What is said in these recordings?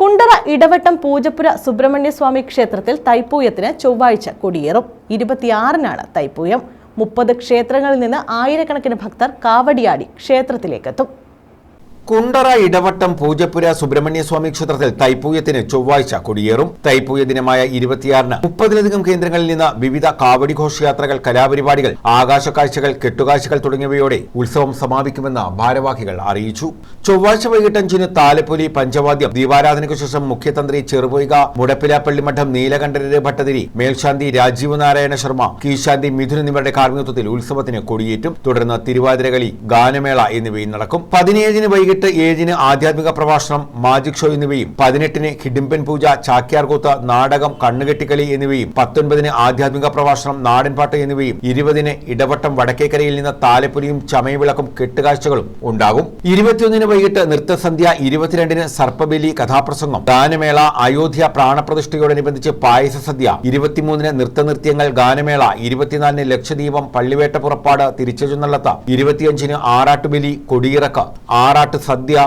കുണ്ടറ ഇടവട്ടം പൂജപ്പുര സുബ്രഹ്മണ്യസ്വാമി ക്ഷേത്രത്തിൽ തൈപ്പൂയത്തിന് ചൊവ്വാഴ്ച കൊടിയേറും. ഇരുപത്തിയാറിനാണ് തൈപ്പൂയം. മുപ്പത് ക്ഷേത്രങ്ങളിൽ നിന്ന് ആയിരക്കണക്കിന് ഭക്തർ കാവടിയാടി ക്ഷേത്രത്തിലേക്കെത്തും. കുണ്ടറ ഇടവട്ടം പൂജപ്പുര സുബ്രഹ്മണ്യസ്വാമി ക്ഷേത്രത്തിൽ തൈപ്പൂയത്തിന് ചൊവ്വാഴ്ച കൊടിയേറും. തൈപ്പൂയ ദിനമായ ഇരുപത്തിയാറിന് മുപ്പതിലധികം കേന്ദ്രങ്ങളിൽ നിന്ന് വിവിധ കാവടി ഘോഷയാത്രകൾ കലാപരിപാടികൾ ആകാശക്കാഴ്ചകൾ കെട്ടുകാഴ്ചകൾ തുടങ്ങിയവയോടെ ഉത്സവം സമാപിക്കുമെന്ന് ഭാരവാഹികൾ അറിയിച്ചു. ചൊവ്വാഴ്ച വൈകിട്ട് അഞ്ചിന് താലപ്പൊലി പഞ്ചവാദ്യം ദീപാരാധനയ്ക്കു ശേഷം മുഖ്യതന്ത്രി ചെറുപൊയ്ക മുടപ്പിലാപ്പള്ളി മഠം നീലകണ്ഠരര് ഭട്ടതിരി മേൽശാന്തി രാജീവ് നാരായണ ശർമ്മ കീശാന്തി മിഥുൻ എന്നിവരുടെ കാർമ്മികത്വത്തിൽ ഉത്സവത്തിന് കൊടിയേറ്റും. തുടർന്ന് തിരുവാതിരകളി ഗാനമേള എന്നിവയും നടക്കും. പതിനേഴിന് വൈകിട്ട് ഏഴിന് ആധ്യാത്മിക പ്രഭാഷണം മാജിക് ഷോ എന്നിവയും പതിനെട്ടിന് കിഡിംപൻ പൂജ ചാക്യാർകൂത്ത് നാടകം കണ്ണുകെട്ടിക്കളി എന്നിവയും പത്തൊൻപതിന് ആധ്യാത്മിക പ്രഭാഷണം നാടൻപാട്ട് എന്നിവയും ഇരുപതിന് ഇടവട്ടം വടക്കേക്കരയിൽ നിന്ന് താലപ്പൊലിയും ചമയവിളക്കും കെട്ടുകാഴ്ചകളും ഉണ്ടാകും. ഇരുപത്തിയൊന്നിന് വൈകിട്ട് നൃത്തസന്ധ്യ ഇരുപത്തിരണ്ടിന് സർപ്പബലി കഥാപ്രസംഗം. ഗാനമേള അയോധ്യ പ്രാണപ്രതിഷ്ഠയോടനുബന്ധിച്ച് പായസ സദ്യ. ഇരുപത്തിമൂന്നിന് നൃത്തനൃത്യങ്ങൾ ഗാനമേള. ഇരുപത്തിനാലിന് ലക്ഷദ്വീപം പള്ളിവേട്ട പുറപ്പാട് തിരിച്ചെഴുന്നള്ളത്ത് ഇരുപത്തിയഞ്ചിന് ആറാട്ടുബലി കൊടിയിറക്ക്. ആറാട്ട് സദ്യ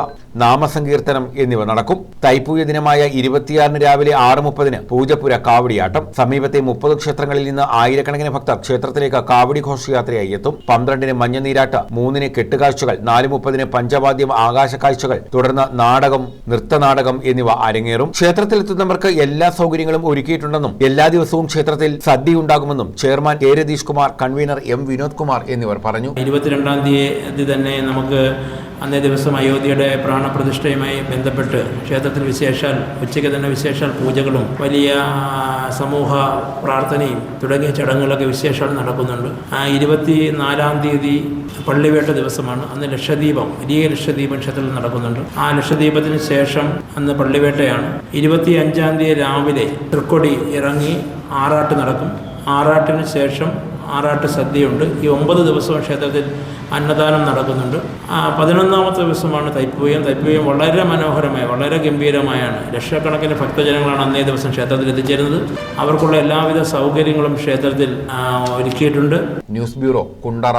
നാമസങ്കീർത്തനം എന്നിവ നടക്കും. തൈപ്പൂയ ദിനമായ ഇരുപത്തിയാറിന് രാവിലെ ആറ് മുപ്പതിന് പൂജപ്പുര കാവടിയാട്ടം. സമീപത്തെ മുപ്പത് ക്ഷേത്രങ്ങളിൽ നിന്ന് ആയിരക്കണക്കിന് ഭക്തർ ക്ഷേത്രത്തിലേക്ക് കാവടി ഘോഷയാത്രയായി എത്തും. പന്ത്രണ്ടിന് മഞ്ഞനീരാട്ട് മൂന്നിന് കെട്ടുകാഴ്ചകൾ നാല് മുപ്പതിന് പഞ്ചവാദ്യം ആകാശക്കാഴ്ചകൾ തുടർന്ന് നാടകം നൃത്തനാടകം എന്നിവ അരങ്ങേറും. ക്ഷേത്രത്തിലെത്തുന്നവർക്ക് എല്ലാ സൗകര്യങ്ങളും ഒരുക്കിയിട്ടുണ്ടെന്നും എല്ലാ ദിവസവും ക്ഷേത്രത്തിൽ സദ്യ ഉണ്ടാകുമെന്നും chairman K Ratheesh Kumar convener M Vinod Kumar എന്നിവർ പറഞ്ഞു. ഇരുപത്തിരണ്ടാം തീയതി തന്നെ നമുക്ക് അന്നേ ദിവസം അയോധ്യയുടെ പ്രാണപ്രതിഷ്ഠയുമായി ബന്ധപ്പെട്ട് ക്ഷേത്രത്തിൽ വിശേഷാൽ ഉച്ചയ്ക്ക് തന്നെ വിശേഷാൽ പൂജകളും വലിയ സമൂഹ പ്രാർത്ഥനയും തുടങ്ങിയ ചടങ്ങുകളൊക്കെ വിശേഷാൽ നടക്കുന്നുണ്ട്. ആ ഇരുപത്തി നാലാം തീയതി പള്ളിവേട്ട ദിവസമാണ്. അന്ന് ലക്ഷദ്വീപം വലിയ ലക്ഷദ്വീപം ക്ഷേത്രത്തിൽ നടക്കുന്നുണ്ട്. ആ ലക്ഷദ്വീപത്തിന് ശേഷം അന്ന് പള്ളിവേട്ടയാണ്. ഇരുപത്തി അഞ്ചാം തീയതി രാവിലെ തൃക്കൊടി ഇറങ്ങി ആറാട്ട് നടക്കും. ആറാട്ടിന് ശേഷം ആറാട്ട് സദ്യയുണ്ട്. ഈ ഒമ്പത് ദിവസവും ക്ഷേത്രത്തിൽ അന്നദാനം നടക്കുന്നുണ്ട്. പതിനൊന്നാമത്തെ ദിവസമാണ് തൈപ്പൂയം തൈപ്പൂയം വളരെ മനോഹരമായ വളരെ ഗംഭീരമായാണ്. ലക്ഷക്കണക്കിന് ഭക്തജനങ്ങളാണ് അന്നേ ദിവസം ക്ഷേത്രത്തിൽ എത്തിച്ചേരുന്നത്. അവർക്കുള്ള എല്ലാവിധ സൗകര്യങ്ങളും ക്ഷേത്രത്തിൽ ഒരുക്കിയിട്ടുണ്ട്. News bureau Kundara.